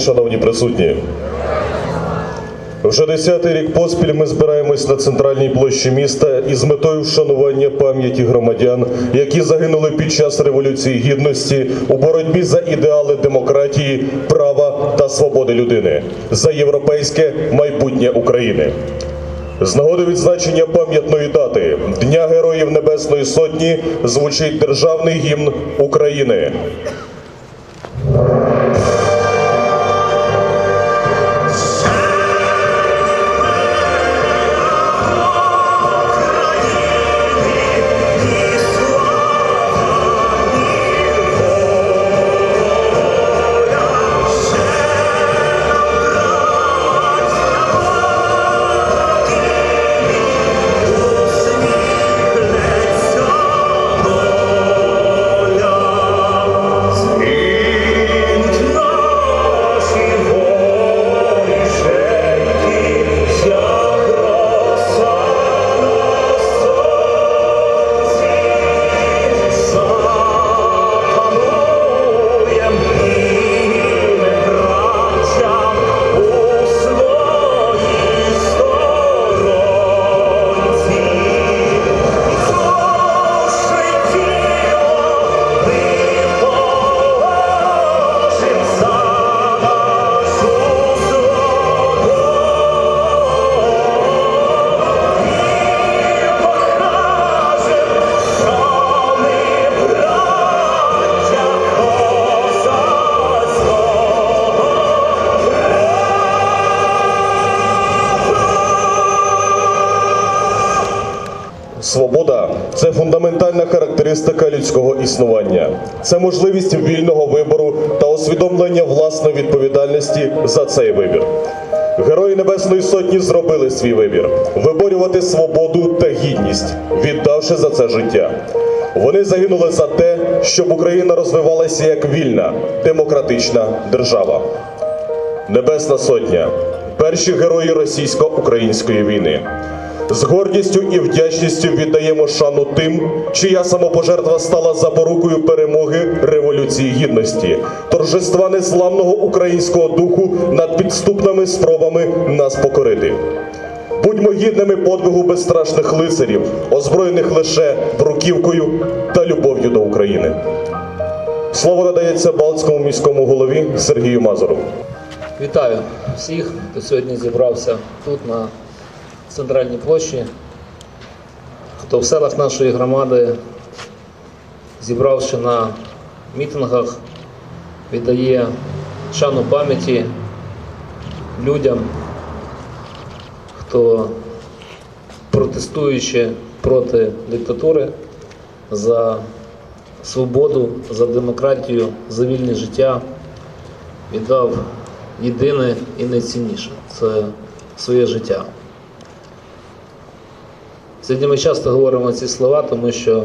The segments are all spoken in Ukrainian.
шановні присутні. Вже десятий рік поспіль ми збираємось на центральній площі міста із метою вшанування пам'яті громадян, які загинули під час революції гідності у боротьбі за ідеали демократії, права та свободи людини, за європейське майбутнє України. З нагоди відзначення пам'ятної дати Дня Героїв Небесної Сотні звучить державний гімн України. Свобода це фундаментальна характеристика людського існування. Це можливість вільного вибору та усвідомлення власної відповідальності за цей вибір. Герої Небесної Сотні зробили свій вибір виборювати свободу та гідність, віддавши за це життя. Вони загинули за те, щоб Україна розвивалася як вільна, демократична держава. Небесна Сотня перші герої російсько-української війни. З гордістю і вдячністю віддаємо шану тим, чия самопожертва стала запорукою перемоги Революції Гідності, торжества неславного українського духу над підступними спробами нас покорити. Будьмо гідними подвигу безстрашних лицарів, озброєних лише бруківкою та любов'ю до України. Слово надається Балтському міському голові Сергію Мазуру. Вітаю всіх, хто сьогодні зібрався тут на центральній площі, хто в селах нашої громади, зібравши на мітингах, віддає шану пам'яті людям, хто протестуючи проти диктатури за свободу, за демократію, за вільне життя, віддав єдине і найцінніше це своє життя. Сьогодні ми часто говоримо ці слова, тому що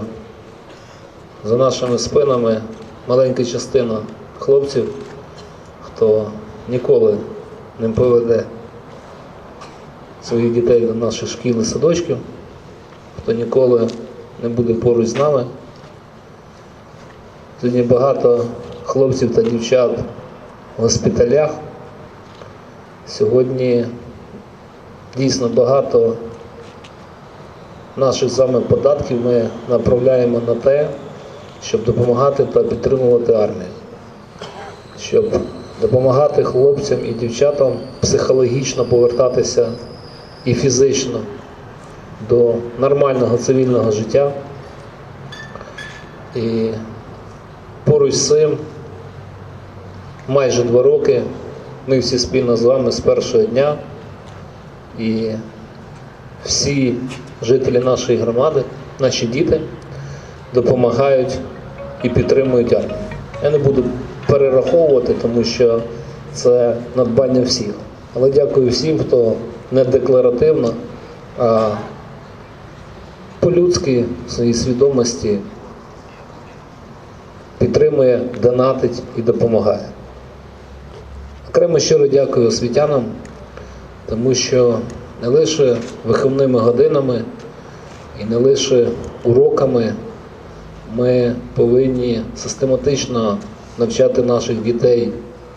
за нашими спинами маленька частина хлопців, хто ніколи не поведе своїх дітей до наших шкіл і садочків, хто ніколи не буде поруч з нами. Сьогодні багато хлопців та дівчат в госпіталях. Сьогодні дійсно багато наших з вами податків ми направляємо на те, щоб допомагати та підтримувати армію, щоб допомагати хлопцям і дівчатам психологічно повертатися і фізично до нормального цивільного життя. І поруч з цим майже два роки ми всі спільно з вами з першого дня і всі жителі нашої громади, наші діти допомагають і підтримують армію. Я не буду перераховувати, тому що це надбання всіх. Але дякую всім, хто не декларативно, а по-людськи в своїй свідомості підтримує, донатить і допомагає. Окремо щиро дякую освітянам, тому що не лише виховними годинами і не лише уроками ми повинні систематично навчати наших дітей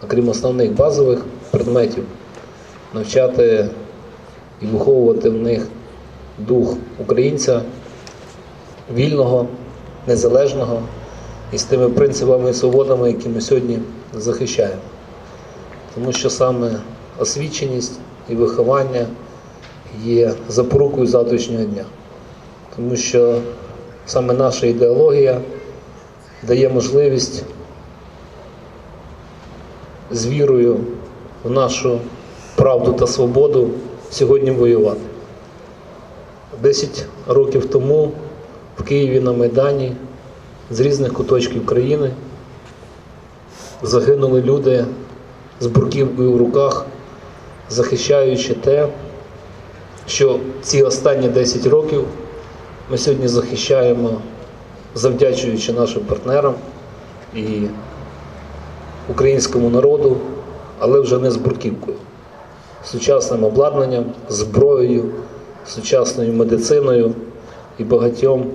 окрім основних базових предметів, навчати і виховувати в них дух українця вільного, незалежного і з тими принципами і свободами, які ми сьогодні захищаємо. Тому що саме освіченість і виховання є запорукою завтрашнього дня. Тому що саме наша ідеологія дає можливість з вірою в нашу правду та свободу сьогодні воювати. Десять років тому в Києві на Майдані з різних куточків країни загинули люди з бурківкою в руках, захищаючи те, що ці останні 10 років ми сьогодні захищаємо, завдячуючи нашим партнерам і українському народу, але вже не з бурківкою, сучасним обладнанням, зброєю, сучасною медициною і багатьом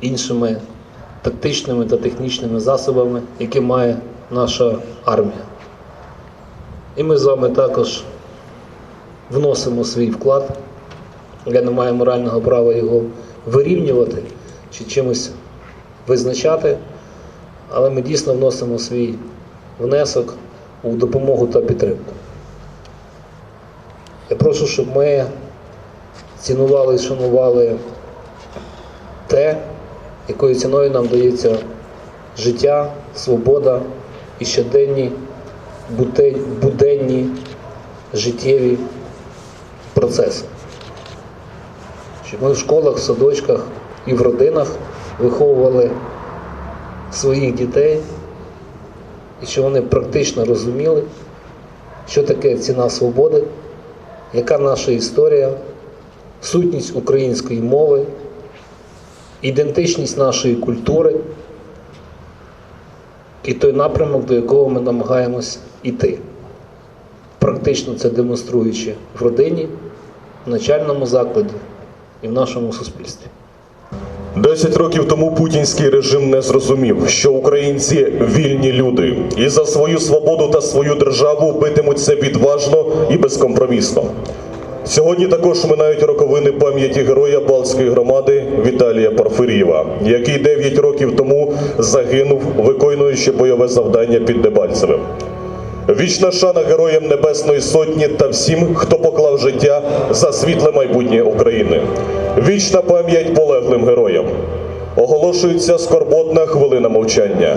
іншими тактичними та технічними засобами, які має наша армія. І ми з вами також вносимо свій вклад. Я не маю морального права його вирівнювати чи чимось визначати, але ми дійсно вносимо свій внесок у допомогу та підтримку. Я прошу, щоб ми цінували і шанували те, якою ціною нам дається життя, свобода і щоденні буденні життєві процеси. Щоб ми в школах, садочках і в родинах виховували своїх дітей, і щоб вони практично розуміли, що таке ціна свободи, яка наша історія, сутність української мови, ідентичність нашої культури і той напрямок, до якого ми намагаємось іти. Практично це демонструючи в родині, в навчальному закладі і в нашому суспільстві. Десять років тому путінський режим не зрозумів, що українці вільні люди, і за свою свободу та свою державу битимуться відважно і безкомпромісно. Сьогодні також минають роковини пам'яті героя Балтської громади Віталія Порфирєва, який 9 років тому загинув, виконуючи бойове завдання під Дебальцевим. Вічна шана героям Небесної Сотні та всім, хто поклав життя за світле майбутнє України. Вічна пам'ять полеглим героям. Оголошується скорботна хвилина мовчання.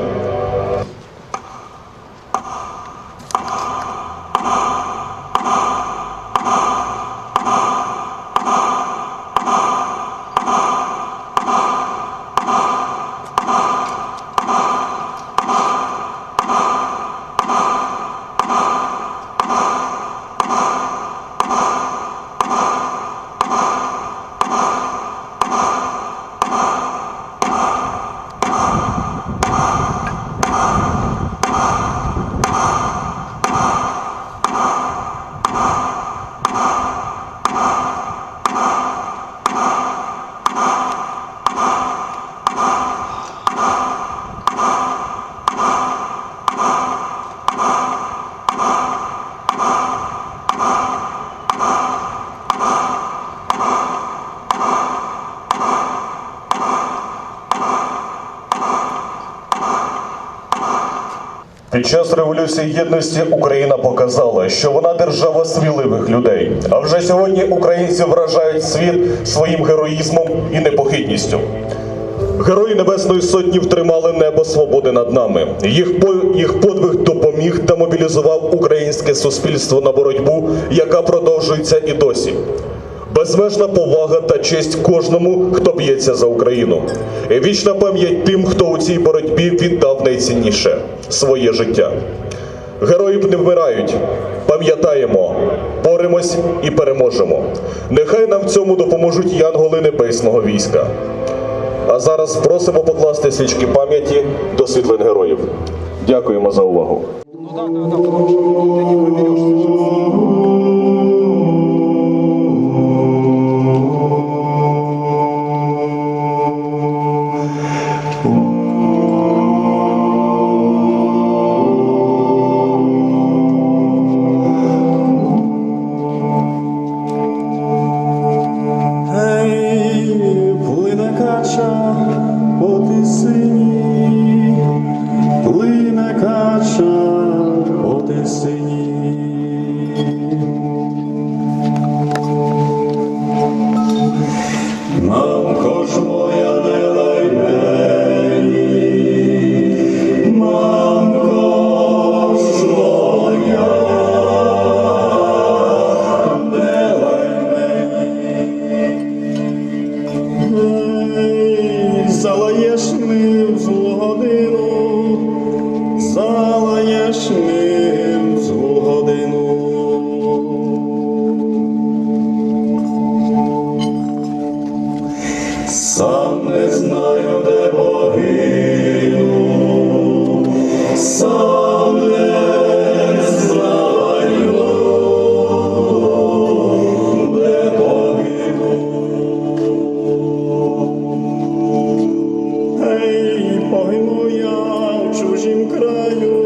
Під час революції гідності Україна показала, що вона держава сміливих людей. А вже сьогодні українці вражають світ своїм героїзмом і непохитністю. Герої Небесної Сотні втримали небо свободи над нами. Їх по- їх подвиг допоміг та мобілізував українське суспільство на боротьбу, яка продовжується і досі. Безмежна повага та честь кожному, хто б'ється за Україну. Вічна пам'ять тим, хто у цій боротьбі віддав найцінніше своє життя. Герої не вмирають. Пам'ятаємо, боремось і переможемо. Нехай нам в цьому допоможуть янголи небесного війська. А зараз просимо покласти свічки пам'яті до світлин героїв. Дякуємо за увагу. Ну да, да, да, краю,